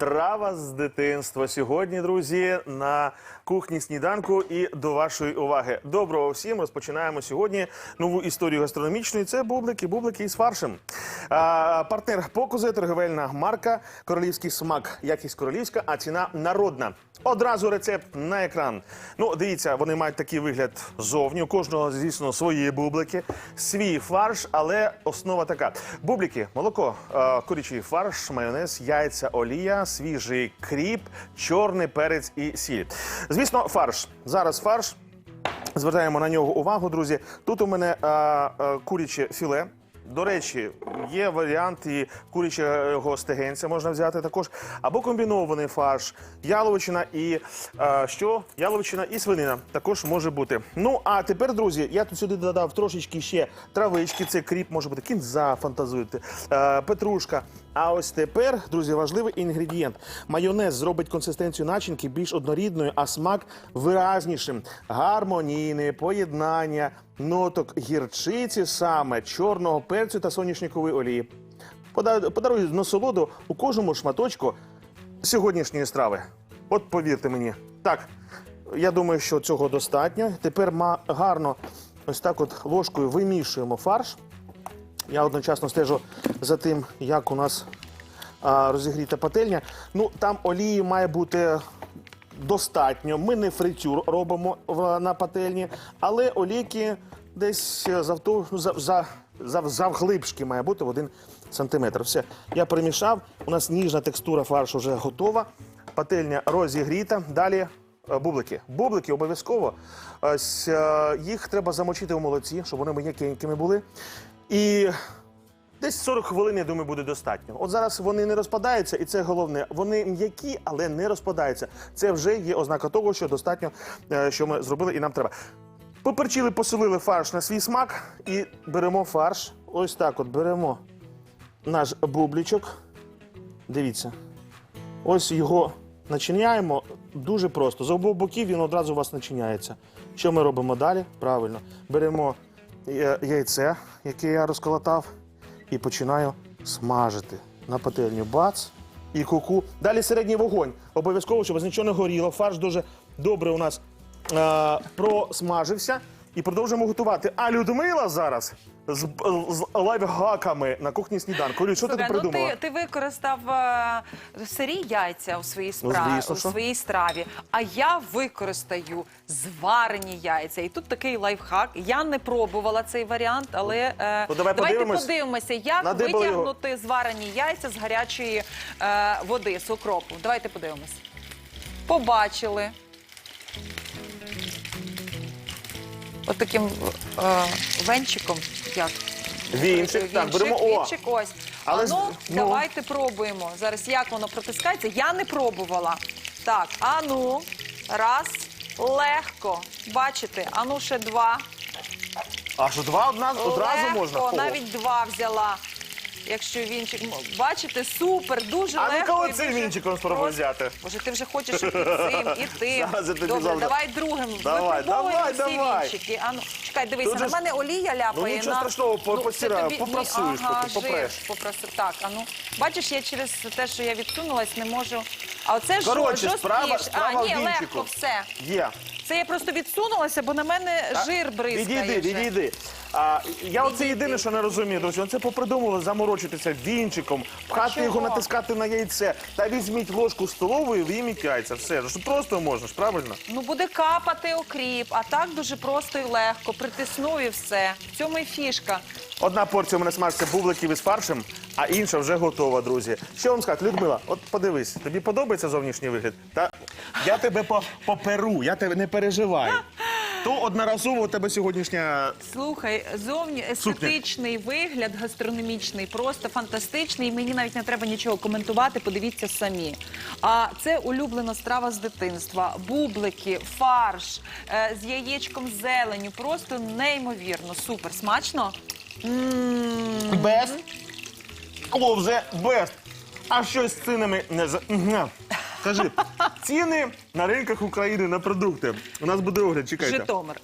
Трава з дитинства сьогодні, друзі, на кухні сніданку і до вашої уваги. Доброго всім! Розпочинаємо сьогодні нову історію гастрономічну. І Це бублики, бублики із фаршем. А, партнер показує торговельна марка Королівський смак. Якість королівська, а ціна народна. Одразу рецепт на екран. Ну, дивіться, вони мають такий вигляд зовні. У кожного, звісно, свої бублики, свій фарш, але основа така: бублики, молоко, курячий фарш, майонез, яйця, олія, свіжий кріп, чорний перець і сіль. Звісно, фарш. Зараз фарш. Звертаємо на нього увагу, друзі. Тут у мене а, а, куряче філе. До речі, є варіант і курячого стегенця можна взяти також, або комбінований фарш, яловичина і е, що? Яловичина і свинина також може бути. Ну а тепер, друзі, я тут сюди додав трошечки ще травички. Це кріп, може бути кінза, фантазуйте, е, петрушка. А ось тепер, друзі, важливий інгредієнт. Майонез зробить консистенцію начинки більш однорідною, а смак виразнішим. Гармонійне поєднання ноток гірчиці, саме чорного перцю та соняшникової олії. Пода- Подарую насолоду у кожному шматочку сьогоднішньої страви. От повірте мені. Так, я думаю, що цього достатньо. Тепер гарно ось так от ложкою вимішуємо фарш. Я одночасно стежу за тим, як у нас розігріта пательня. Ну, там олії має бути достатньо. Ми не фритюр робимо на пательні, але олійки десь завту, за, за, за, завглибшки має бути в один сантиметр. Все, я перемішав. У нас ніжна текстура фаршу вже готова. Пательня розігріта. Далі е, бублики. Бублики обов'язково. Е, їх треба замочити у молоці, щоб вони м'якенькими були. І Десь 40 хвилин, я думаю, буде достатньо. От зараз вони не розпадаються, і це головне. Вони м'які, але не розпадаються. Це вже є ознака того, що достатньо, е, що ми зробили, і нам треба. Поперчили, посолили фарш на свій смак і беремо фарш. Ось так от беремо наш бублічок. Дивіться. Ось його начиняємо дуже просто. З обох боків він одразу у вас начиняється. Що ми робимо далі? Правильно. Беремо е, яйце, яке я розколотав, і починаю смажити на пательню. Бац і куку. Далі середній вогонь. Обов'язково, щоб нічого не горіло. Фарш дуже добре у нас е, просмажився. І продовжуємо готувати. А Людмила зараз з, з лайфхаками на кухні сніданку. Люд, що ти Слухай, ну придумала? ти, ти використав е, сирі яйця у своїй Ну, справі, звісно, у що. своїй страві. А я використаю зварені яйця. І тут такий лайфхак. Я не пробувала цей варіант, але е, Ну, давай давайте подивимось. подивимося, як Надибали його. витягнути зварені яйця з гарячої е, води, з окропу. Давайте подивимось. Побачили. От е, венчиком. Як? Вінчик, так, беремо, о. Вінчик, ось. Але а з- ну, давайте пробуємо. Зараз як воно протискається. Я не пробувала. Так, а ну, раз, легко. Бачите, а ну ще два. А що два одна одразу легко, можна? О. навіть два взяла. Якщо вінчик, м, бачите, супер, дуже А ну легко. коли і цим дуже вінчиком спробуй просто. взяти? Боже, ти вже хочеш і цим, і тим. Зараз я тобі Добре, завтра- давай другим. Давай, Випробовуємо давай, всі давай. вінчики. А ну, чекай, дивися, Тут же на ж- мене олія ляпає. Ну, нічого на... страшного, по- це постираю, тобі- попрасуєш ага, поки, попреш. жир, попросу. Так, а ну. Бачиш, я через те, що я відсунулась, не можу. А оце жо- Коротше, справа- справа А, в ні, вінчику. легко, все. Є. Це я просто відсунулася, бо на мене жир бризкає. Відійди, вже. відійди. А, я оце єдине, що не розумію, друзі. Це попридумали заморочитися вінчиком, пхати чого? його, натискати на яйце. Та візьміть ложку столовою, вийміть яйця. Все. Що просто можна ж, правильно? Ну буде капати окріп, а так дуже просто і легко. Притиснув і все. В цьому і фішка. Одна порція у мене смажиться бубликів із фаршем, а інша вже готова, друзі. Що вам сказати, Людмила? От подивись, тобі подобається зовнішній вигляд? Та я тебе по- поперу, я тебе не переживай. То одноразово у тебе сьогоднішня Слухай, зовні естетичний вигляд гастрономічний, просто фантастичний. І Мені навіть не треба нічого коментувати. Подивіться самі. А це улюблена страва з дитинства. Бублики, фарш е, з яєчком зеленю. Просто неймовірно. Супер. Смачно? М, Бест. О, вже бест. А щось з цінами не за. Мгм. Кажи, ціни на ринках України на продукти. У нас буде огляд, чекайте. Житомир.